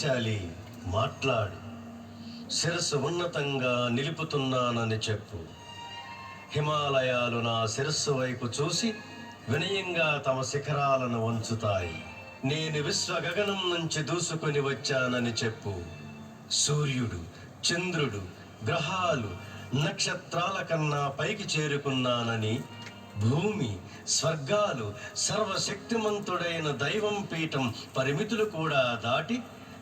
ధైర్యశాలి మాట్లాడు. శిరస్సు ఉన్నతంగా నిలుపుతున్నానని చెప్పు. హిమాలయాలు నా శిరస్సు వైపు చూసి వినయంగా తమ శిఖరాలను వంచుతాయి. నేను విశ్వ గగనం నుంచి దూసుకొని వచ్చానని చెప్పు. సూర్యుడు చంద్రుడు గ్రహాలు నక్షత్రాల కన్నా పైకి చేరుకున్నానని భూమి స్వర్గాలు సర్వశక్తిమంతుడైన దైవం పీఠం పరిమితులు కూడా దాటి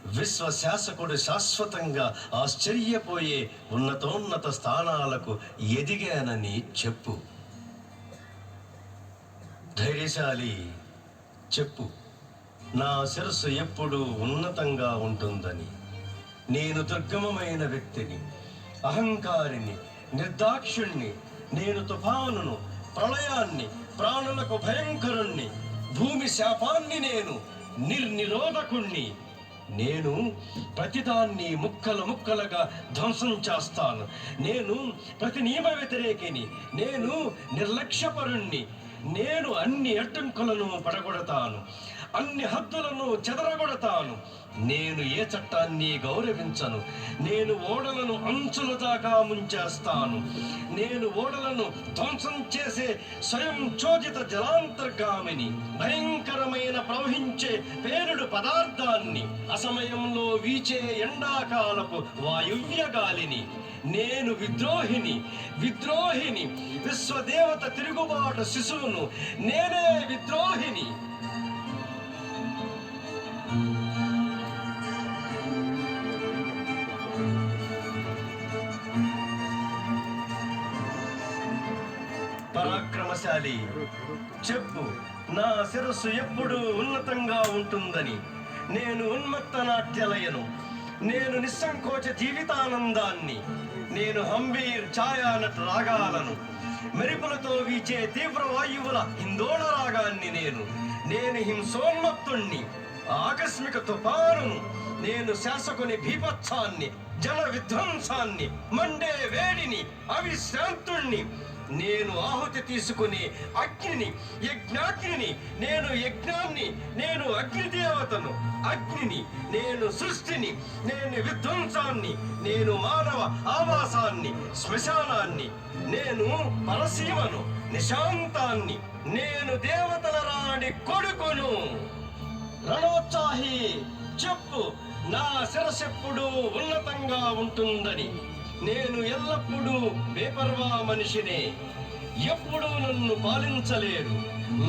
విశ్వశాసకుడు శాశ్వతంగా ఆశ్చర్యపోయే ఉన్నతోన్నత స్థానాలకు ఎదిగానని చెప్పు. ధైర్యశాలి చెప్పు. నా శిరస్సు ఎప్పుడూ ఉన్నతంగా ఉంటుందని. నేను దుర్గమమైన వ్యక్తిని అహంకారిని నిర్దాక్షుణ్ణి నేను తుఫానును ప్రళయాన్ని ప్రాణులకు భయంకరుణ్ణి భూమి శాపాన్ని నేను నిర్నిరోధకుణ్ణి నేను ప్రతిదాన్ని ముక్కలు ముక్కలుగా ధ్వంసం చేస్తాను. నేను ప్రతి నియమ వ్యతిరేకిని నేను నిర్లక్ష్యపరుణ్ణి నేను అన్ని అడ్డంకులను పడగొడతాను. అన్ని హద్దులను చెదరగొడతాను. నేను ఏ చట్టాన్ని గౌరవించను? నేను ఓడలను అంచుల దాకా ముంచేస్తాను. నేను ఓడలను ధ్వంసం చేసే స్వయం చోదిత జలాంతర్గామిని భయంకరమైన ప్రవహించే పేరుడు పదార్థాన్ని అసమయంలో వీచే ఎండాకాలపు వాయువ్య గాలిని నేను విద్రోహిని విద్రోహిని విశ్వదేవత తిరుగుబాటు శిశువును నేనే విద్రోహిని. పరాక్రమశాలి చెప్పు నా శిరస్సు ఎప్పుడూ ఉన్నతంగా ఉంటుందని. నేను ఉన్మత్త నాట్యలయను. నేను నిస్సంకోచ జీవితానందాన్ని. నేను హంబీర్ ఛాయానట్ రాగాలను. మెరుపులతో వీచే తీవ్ర వాయువుల హిందోళ రాగాన్ని నేను. నేను హింసోన్మత్తుణ్ణి ఆకస్మిక తుఫానును. నేను శాసకుని భీపత్సాన్ని జన విధ్వంసాన్ని మండే వేడిని అవిశ్రాంతుణ్ణి. నేను ఆహుతి తీసుకుని అగ్నిని యజ్ఞాగ్నిని నేను యజ్ఞాన్ని నేను అగ్నిదేవతను అగ్నిని నేను సృష్టిని నేను విధ్వంసాన్ని నేను మానవ ఆవాసాన్ని శ్మశానాన్ని నేను పరసీమను నిశాంతాన్ని నేను దేవతల రాణి కొడుకును. రణోత్సాహి చెప్పు నా శిరసెప్పుడు ఉన్నతంగా ఉంటుందని. నేను ఎల్లప్పుడూ బేపర్వా మనిషినే. ఎప్పుడూ నన్ను పాలించలేరు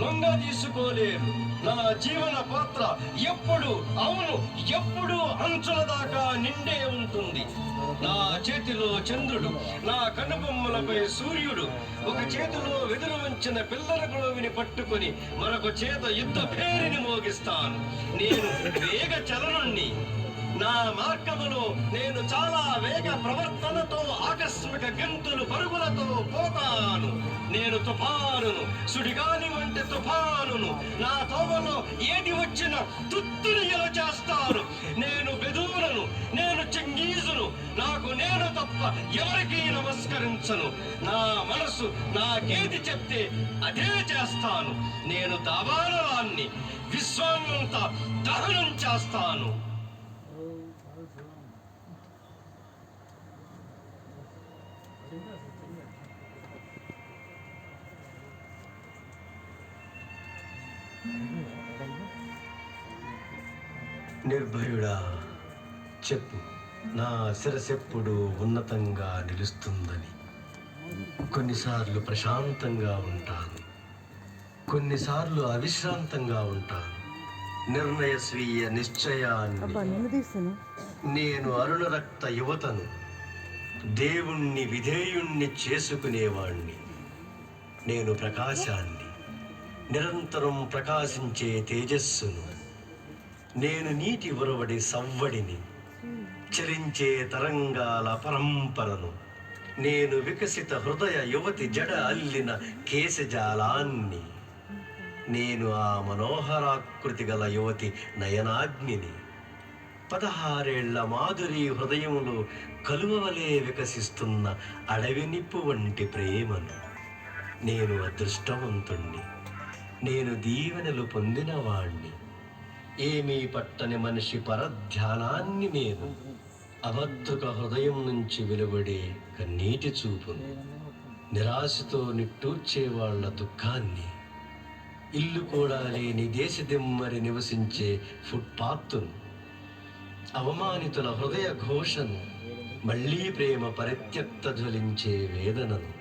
లొంగ తీసుకోలేరు. నా జీవన పాత్ర ఎప్పుడు అవును ఎప్పుడు అంచుల దాకా నిండే ఉంటుంది. నా చేతిలో చంద్రుడు నా కనుబొమ్మలపై సూర్యుడు. ఒక చేతిలో వెదురు వంచిన పిల్లల గొడవిని పట్టుకొని మరొక చేత యుద్ధ పేరిని మోగిస్తాను. నేను వేగ చలనుణ్ణి నా మార్గములో నేను చాలా వేగ ప్రవర్తనతో ఆకస్మిక గంతులు పరుగులతో పోతాను. నేను తుఫానును సుడిగాలి వంటి తుఫానును నా తోవలో ఏది వచ్చిన తుత్తునియలు చేస్తాను? నేను బెదూరను నేను చెంగీజును నాకు నేను తప్ప ఎవరికీ నమస్కరించను. నా మనసు నాకేది చెప్తే అదే చేస్తాను. నేను దావానవాన్ని విశ్వాన్నంతా దహనం చేస్తాను. నిర్భయుడా చెప్పు. నా శిరసెప్పుడు ఉన్నతంగా నిలుస్తుందని. కొన్నిసార్లు ప్రశాంతంగా ఉంటాను. కొన్నిసార్లు అవిశ్రాంతంగా ఉంటాను. నిర్ణయ స్వీయ నిశ్చయాన్ని నేను అరుణరక్త యువతను దేవుణ్ణి విధేయుణ్ణి చేసుకునేవాణ్ణి. నేను ప్రకాశాన్ని నిరంతరం ప్రకాశించే తేజస్సును నేను నీటి ఉరవడి సవ్వడిని. చరించే తరంగాల పరంపరను. నేను వికసిత హృదయ యువతి జడ అల్లిన కేశజాలాన్ని. నేను ఆ మనోహరాకృతి గల యువతి నయనాగ్నిని. పదహారేళ్ళ మాధురి హృదయంలో కలువవలే వికసిస్తున్న అడవి నిప్పు వంటి ప్రేమను. నేను అదృష్టవంతుణ్ణి. నేను దీవెనలు పొందినవాణ్ణి. ఏమీ పట్టని మనిషి పరధ్యానాన్ని నేను అబద్ధక హృదయం నుంచి వెలువడే కన్నీటి చూపును నిరాశతో నిట్టూర్చే వాళ్ళ దుఃఖాన్ని ఇల్లు కూడా లేని దేశదిమ్మరి నివసించే ఫుట్పాత్తును అవమానితుల హృదయ ఘోషను మళ్ళీ ప్రేమ పరిత్యక్త జ్వలించే వేదనను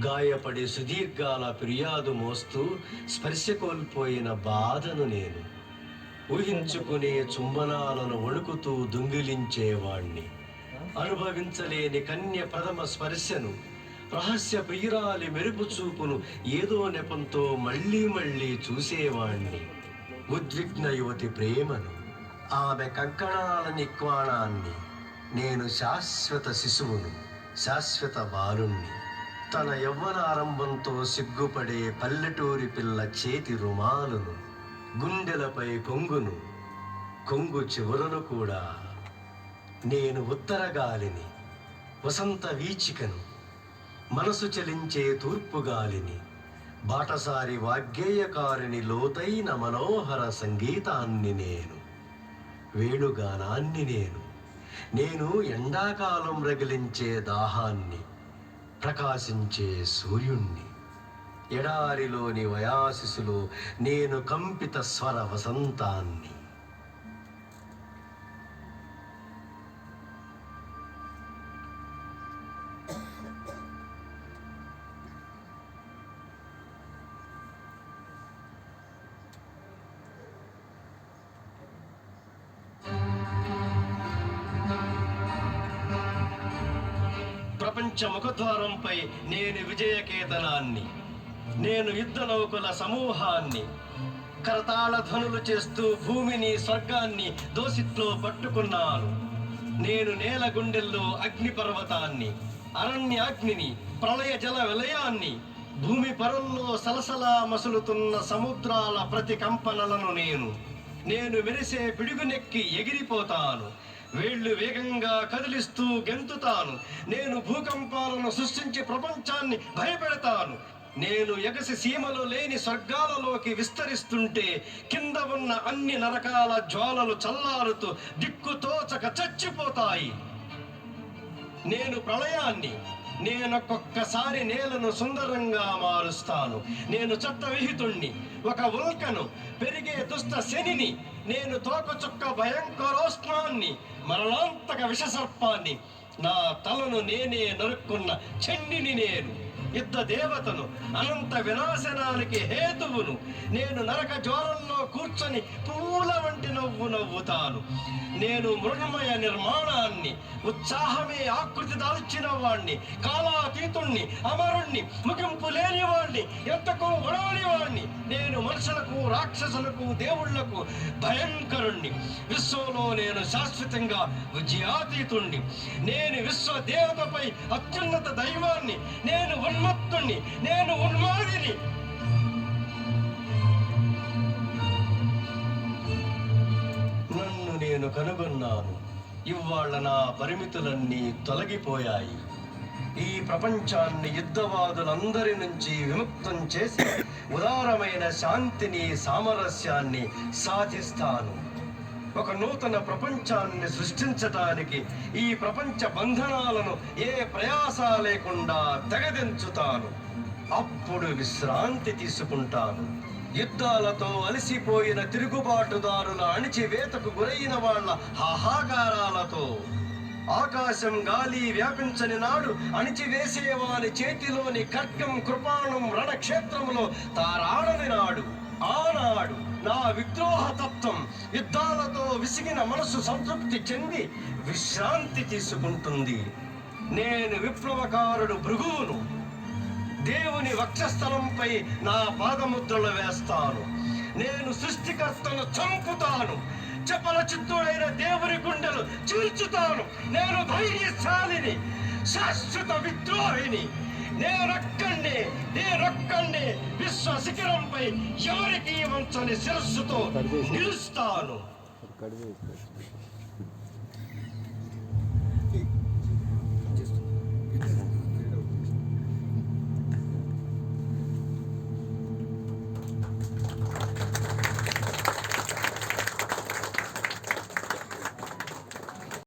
గాయపడి సుదీర్ఘాల ఫిర్యాదు మోస్తూ స్పర్శ కోల్పోయిన బాధను నేను ఊహించుకునే చుంబనాలను వణుకుతూ దొంగిలించేవాణ్ణి. అనుభవించలేని కన్య ప్రథమ స్పర్శను రహస్య ప్రియురాలి మెరుపు చూపును ఏదో నెపంతో మళ్ళీ మళ్ళీ చూసేవాణ్ణి. ఉద్విగ్న యువతి ప్రేమను ఆమె కంకణాల నిక్వాణాన్ని నేను శాశ్వత శిశువును శాశ్వత బాలుణ్ణి. తన యవ్వనారంభంతో సిగ్గుపడే పల్లెటూరి పిల్ల చేతి రుమాలును గుండెలపై కొంగును కొంగు చివరను కూడా నేను ఉత్తర గాలిని వసంత వీచికను మనసు చలించే తూర్పు గాలిని బాటసారి వాగ్గేయకారిని లోతైన మనోహర సంగీతాన్ని నేను వేణుగానాన్ని నేను నేను ఎండాకాలం రగిలించే దాహాన్ని ప్రకాశించే సూర్యుణ్ణి. ఎడారిలోని వయాసిసులో నేను కంపిత స్వర వసంతాన్ని ప్రపంచ ముఖద్వారంపై నేను విజయకేతనాన్ని. నేను యుద్ధ నౌకల సమూహాన్ని కరతాళ ధ్వనులు చేస్తూ భూమిని స్వర్గాన్ని దోసిట్లో పట్టుకున్నాను. నేను నేల గుండెల్లో అగ్ని పర్వతాన్ని అరణ్యాగ్నిని ప్రళయ జల విలయాన్ని భూమి పరుల్లో సలసలా మసులుతున్న సముద్రాల ప్రతి కంపనలను నేను నేను మెరిసే పిడుగునెక్కి ఎగిరిపోతాను. వేళ్ళు వేగంగా కదిలిస్తూ గెంతుతాను. నేను భూకంపాలను సృష్టించి ప్రపంచాన్ని భయపెడతాను. నేను ఎగసి సీమలు లేని స్వర్గాలలోకి విస్తరిస్తుంటే కింద ఉన్న అన్ని నరకాల జ్వాలలు చల్లారుతూ దిక్కుతోచక చచ్చిపోతాయి. నేను ప్రళయాన్ని నేనొక్కొక్కసారి నేలను సుందరంగా మారుస్తాను. నేను చెత్త విహితుణ్ణి ఒక ఉల్కను పెరిగే దుష్ట శనిని నేను తోకచుక్క భయంకరోష్ణాన్ని మరణాంతక విషసర్పాన్ని నా తలను నేనే నరుక్కున్న చెన్నిని నేను. యుద్ధ దేవతను అనంత వినాశనానికి హేతువును. నేను నరక జ్వాలంలో కూర్చొని పూల వంటి నవ్వు నవ్వుతాను. నేను మృగమయ నిర్మాణాన్ని ఉత్సాహమే ఆకృతి దాల్చిన వాణ్ణి కాలాతీతుణ్ణి అమరుణ్ణి ముగింపు లేని వాణ్ణి ఎంతకు ఉడవని వాణ్ణి నేను మనుషులకు రాక్షసులకు దేవుళ్ళకు భయంకరుణ్ణి. విశ్వంలో నేను శాశ్వతంగా విజయాతీతుణ్ణి. నేను విశ్వ దేవతపై అత్యున్నత దైవాన్ని నేను ఉన్మత్తుణ్ణి నేను ఉన్మాదిని. నేను కనుగొన్నాను. ఇవాళ నా పరిమితులన్నీ తొలగిపోయాయి. ఈ ప్రపంచాన్ని యుద్ధవాదులందరి నుంచి విముక్తం చేసి ఉదారమైన శాంతిని సామరస్యాన్ని సాధిస్తాను. ఒక నూతన ప్రపంచాన్ని సృష్టించటానికి ఈ ప్రపంచ బంధనాలను ఏ ప్రయాస లేకుండా తెగదించుతాను. అప్పుడు విశ్రాంతి తీసుకుంటాను. యుద్ధాలతో అలసిపోయిన తిరుగుబాటుదారుల అణిచివేతకు గురైన వాళ్ళ హాహాకారాలతో. ఆకాశం గాలి వ్యాపించని నాడు అణిచివేసేవాని చేతిలోని ఖడ్గం కృపాణం రణక్షేత్రములో తారాడని నాడు. ఆనాడు నా విద్రోహ తత్వం యుద్ధాలతో విసిగిన మనసు సంతృప్తి చెంది విశ్రాంతి తీసుకుంటుంది. నేను విప్లవకారుడు భృగువును దేవుని వక్షస్థలంపై నా పాదముద్రలు వేస్తాను. నేను సృష్టికర్తను చంపుతాను. చపల చిత్తుడైన దేవుని గుండెలు చీల్చుతాను. నేను ధైర్యశాలిని శాశ్వత విద్రోహిని. నేనొక్కండి నేనొక్కండి విశ్వ శిఖరంపై ఎవరికి వంచని శిరస్సుతో నిలుస్తాను.